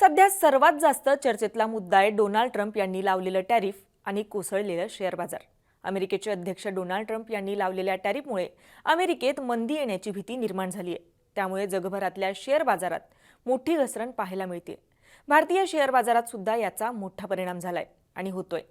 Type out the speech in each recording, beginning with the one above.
सध्या सर्वात जास्त चर्चेतला मुद्दा आहे डोनाल्ड ट्रम्प यांनी लावलेलं टॅरिफ आणि कोसळलेलं शेअर बाजार. अमेरिकेचे अध्यक्ष डोनाल्ड ट्रम्प यांनी लावलेल्या टॅरिफमुळे अमेरिकेत मंदी येण्याची भीती निर्माण झाली आहे. त्यामुळे जगभरातल्या शेअर बाजारात मोठी घसरण पाहायला मिळते. भारतीय शेअर बाजारात सुद्धा याचा मोठा परिणाम झालाय आणि होतोय.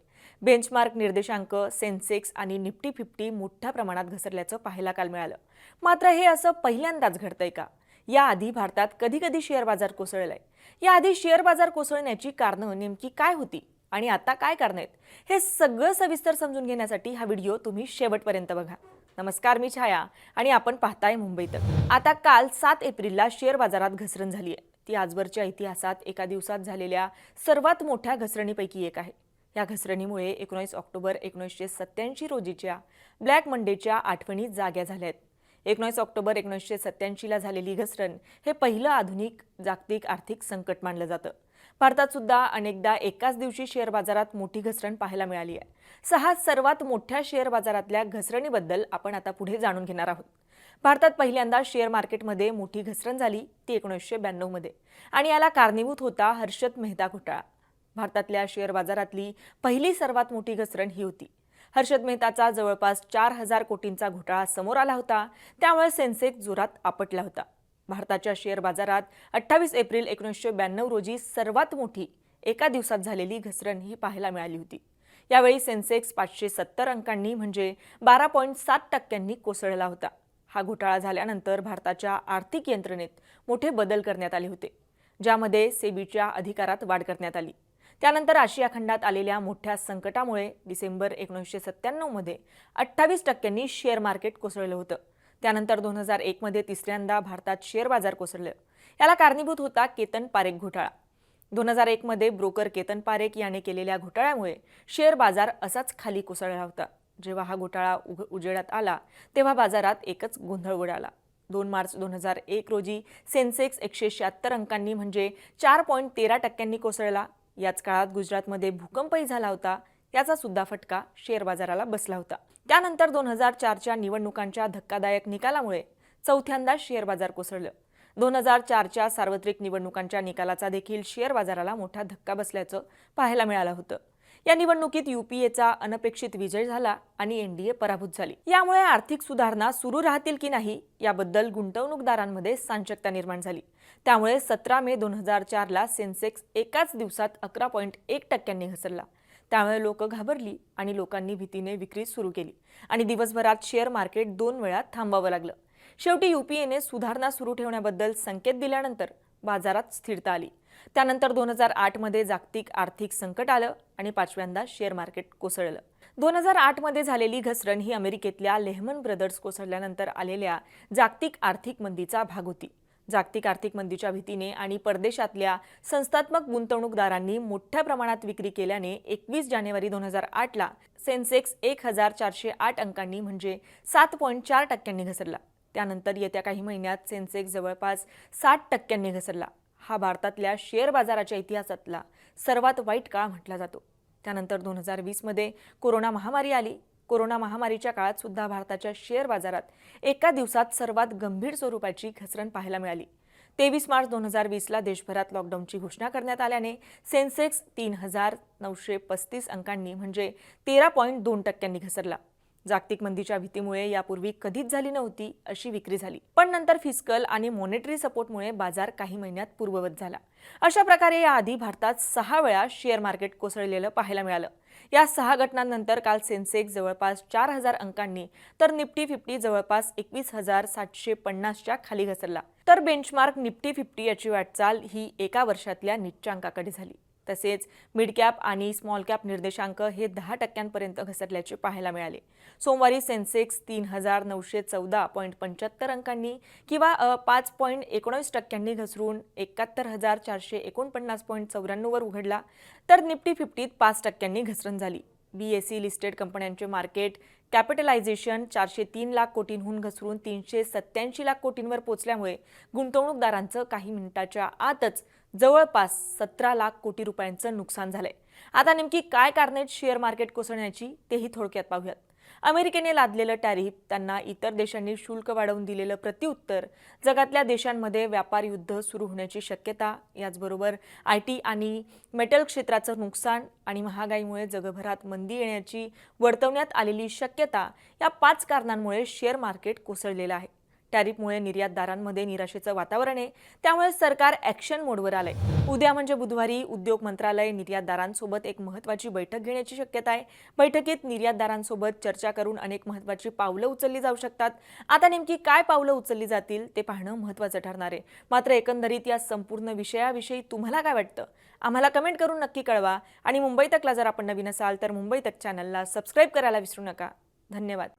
बेंचमार्क निर्देशांक सेन्सेक्स आणि निफ्टी फिफ्टी मोठ्या प्रमाणात घसरल्याचं पाहायला काल मिळालं. मात्र हे असं पहिल्यांदाच घडतंय का? याआधी भारतात कधी कधी शेअर बाजार कोसळलाय. याआधी शेअर बाजार कोसळण्याची कारणं नेमकी काय होती आणि आता काय कारणं आहेत हे सगळं सविस्तर समजून घेण्यासाठी हा व्हिडिओ तुम्ही शेवटपर्यंत बघा. नमस्कार मी छाया आणि आपण पाहताय मुंबईत. आता काल सात एप्रिलला शेअर बाजारात घसरण झाली आहे ती आजवरच्या इतिहासात एका दिवसात झालेल्या सर्वात मोठ्या घसरणीपैकी एक आहे. या घसरणीमुळे एकोणीस ऑक्टोबर एकोणीसशे सत्याऐंशी रोजीच्या ब्लॅक मंडेच्या आठवणी जाग्या झाल्या आहेत. एकोणीस ऑक्टोबर एकोणीसशे सत्त्याऐंशीला झालेली घसरण हे पहिलं आधुनिक जागतिक आर्थिक संकट मानलं जातं. भारतात सुद्धा अनेकदा एकाच दिवशी शेअर बाजारात मोठी घसरण पाहायला मिळाली आहे. सहा सर्वात मोठ्या शेअर बाजारातल्या घसरणीबद्दल आपण आता पुढे जाणून घेणार आहोत. भारतात पहिल्यांदा शेअर मार्केटमध्ये मोठी घसरण झाली ती एकोणीसशे ब्याण्णवमध्ये आणि याला कारणीभूत होता हर्षद मेहता घोटाळा. भारतातल्या शेअर बाजारातली पहिली सर्वात मोठी घसरण ही होती. हर्षद मेहताचा जवळपास चार हजार कोटींचा घोटाळा समोर आला होता. त्यामुळे सेन्सेक्स जोरात आपटला होता. भारताच्या शेअर बाजारात अठ्ठावीस एप्रिल एकोणीसशे ब्याण्णव रोजी सर्वात मोठी एका दिवसात झालेली घसरण ही पाहायला मिळाली होती. यावेळी सेन्सेक्स पाचशे सत्तर अंकांनी म्हणजे बारा पॉईंट सात टक्क्यांनी कोसळला होता. हा घोटाळा झाल्यानंतर भारताच्या आर्थिक यंत्रणेत मोठे बदल करण्यात आले होते ज्यामध्ये सेबीच्या अधिकारात वाढ करण्यात आली. त्यानंतर आशिया खंडात आलेल्या मोठ्या संकटामुळे डिसेंबर एकोणीसशे सत्त्याण्णवमध्ये अठ्ठावीस टक्क्यांनी शेअर मार्केट कोसळलं होतं. त्यानंतर दोन हजार एकमध्ये तिसऱ्यांदा भारतात शेअर बाजार कोसळलं. याला कारणीभूत होता केतन पारेख घोटाळा. दोन हजार एकमध्ये ब्रोकर केतन पारेख याने केलेल्या घोटाळ्यामुळे शेअर बाजार असाच खाली कोसळला होता. जेव्हा हा घोटाळा उघ उजेडात आला तेव्हा बाजारात एकच गोंधळ उडाला. दोन मार्च दोन हजार एक रोजी सेन्सेक्स एकशे शहात्तर अंकांनी म्हणजे चार पॉईंट तेरा टक्क्यांनी कोसळला. याच काळात गुजरातमध्ये भूकंपही झाला होता. त्याचा सुद्धा फटका शेअर बाजाराला बसला होता. त्यानंतर दोन हजार चारच्या निवडणुकांच्या धक्कादायक निकालामुळे चौथ्यांदा शेअर बाजार कोसळलं. दोन हजार चारच्या सार्वत्रिक निवडणुकांच्या निकालाचा देखील शेअर बाजाराला मोठा धक्का बसल्याचं पाहायला मिळालं होतं. या निवडणुकीत युपीएचा अनपेक्षित विजय झाला आणि एनडीए पराभूत झाली. यामुळे आर्थिक सुधारणा सुरू राहतील की नाही याबद्दल गुंतवणूकदारांमध्ये सांचकता निर्माण झाली. त्यामुळे सतरा मे दोन हजार चारला सेन्सेक्स एकाच दिवसात अकरा पॉईंट एक टक्क्यांनी घसरला. त्यामुळे लोक घाबरली आणि लोकांनी भीतीने विक्री सुरू केली आणि दिवसभरात शेअर मार्केट दोन वेळा थांबावं लागलं. शेवटी युपीएने सुधारणा सुरू ठेवण्याबद्दल संकेत दिल्यानंतर बाजारात स्थिरता आली. त्यानंतर दोन हजार आठमध्ये जागतिक आर्थिक संकट आलं आणि पाचव्यांदा शेअर मार्केट कोसळलं. दोन हजार आठमध्ये झालेली घसरण ही अमेरिकेतल्या लेहमन ब्रदर्स कोसळल्यानंतर आलेल्या जागतिक आर्थिक मंदीचा भाग होती. जागतिक आर्थिक मंदीच्या भीतीने आणि परदेशातल्या संस्थात्मक गुंतवणूकदारांनी मोठ्या प्रमाणात विक्री केल्याने एकवीस जानेवारी दोन हजार आठला सेन्सेक्स एक हजार चारशे आठ अंकांनी म्हणजे सात पॉईंट चार टक्क्यांनी घसरला. त्यानंतर येत्या काही महिन्यात सेन्सेक्स जवळपास साठ टक्क्यांनी घसरला. हा भारतातल्या शेअर बाजाराच्या इतिहासातला सर्वात वाईट काळ म्हटला जातो. त्यानंतर दोन हजार वीसमध्ये कोरोना महामारी आली. कोरोना महामारीच्या काळात सुद्धा भारताच्या शेअर बाजारात एका दिवसात सर्वात गंभीर स्वरूपाची घसरण पाहायला मिळाली. तेवीस मार्च दोन हजार वीसला देशभरात लॉकडाऊनची घोषणा करण्यात आल्याने सेन्सेक्स तीन हजार नऊशे पस्तीस अंकांनी म्हणजे तेरा पॉईंट दोन टक्क्यांनी घसरला. जागतिक मंदीच्या भीतीमुळे यापूर्वी कधीच झाली नव्हती अशी विक्री झाली. पण नंतर फिस्कल आणि मॉनिटरी सपोर्टमुळे बाजार काही महिन्यात पूर्ववत झाला. अशा प्रकारे याआधी भारतात सहा वेळा शेअर मार्केट कोसळलेलं पाहायला मिळालं. या सहा घटनांनंतर काल सेन्सेक्स जवळपास चार हजार अंकांनी तर निफ्टी फिफ्टी जवळपास एकवीस हजार सातशे पन्नासच्या खाली घसरला. तर बेंचमार्क निफ्टी फिफ्टी याची वाटचाल ही एका वर्षातल्या निच्चांकाकडे झाली. तसेच मिडकॅप आणि स्मॉल कॅप निर्देशांक हे दहा टक्क्यांपर्यंत घसरल्याचे पाहायला मिळाले. सोमवारी सेन्सेक्स तीन हजार नऊशे चौदा पॉईंट पंच्याहत्तर अंकांनी किंवा पाच पॉईंट एकोणीस टक्क्यांनी घसरून एकाहत्तर हजार चारशे एकोणपन्नास पॉईंट चौऱ्याण्णववर उघडला तर निफ्टी फिफ्टीत पाच टक्क्यांनी घसरण झाली. बी एस सी लिस्टेड कंपन्यांचे मार्केट कॅपिटलायझेशन चारशे तीन लाख कोटींहून घसरून तीनशे सत्त्याऐंशी लाख कोटींवर पोचल्यामुळे गुंतवणूकदारांचं काही मिनिटाच्या आतच जवळपास सतरा लाख कोटी रुपयांचं नुकसान झालंय. आता नेमकी काय कारणे आहेत शेअर मार्केट कोसळण्याची तेही थोडक्यात पाहूयात. अमेरिकेने लादलेलं टॅरिफ त्यांना इतर देशांनी शुल्क वाढवून दिलेलं प्रत्युत्तर जगातल्या देशांमध्ये व्यापार युद्ध सुरू होण्याची शक्यता याचबरोबर आय टी आणि मेटल क्षेत्राचं नुकसान आणि महागाईमुळे जगभरात मंदी येण्याची वर्तवण्यात आलेली शक्यता या पाच कारणांमुळे शेअर मार्केट कोसळलेलं आहे. टॅरिफमुळे निर्यातदारांमध्ये निराशेचं वातावरण आहे. त्यामुळे सरकार ॲक्शन मोडवर आलंय. उद्या म्हणजे बुधवारी उद्योग मंत्रालय निर्यातदारांसोबत एक महत्त्वाची बैठक घेण्याची शक्यता आहे. बैठकीत निर्यातदारांसोबत चर्चा करून अनेक महत्त्वाची पावलं उचलली जाऊ शकतात. आता नेमकी काय पावलं उचलली जातील ते पाहणं महत्त्वाचं ठरणार आहे. मात्र एकंदरीत या संपूर्ण विषयाविषयी तुम्हाला काय वाटतं? आम्हाला कमेंट करून नक्की कळवा. आणि मुंबई तकला जर आपण नवीन असाल तर मुंबई तक चॅनलला सबस्क्राईब करायला विसरू नका. धन्यवाद.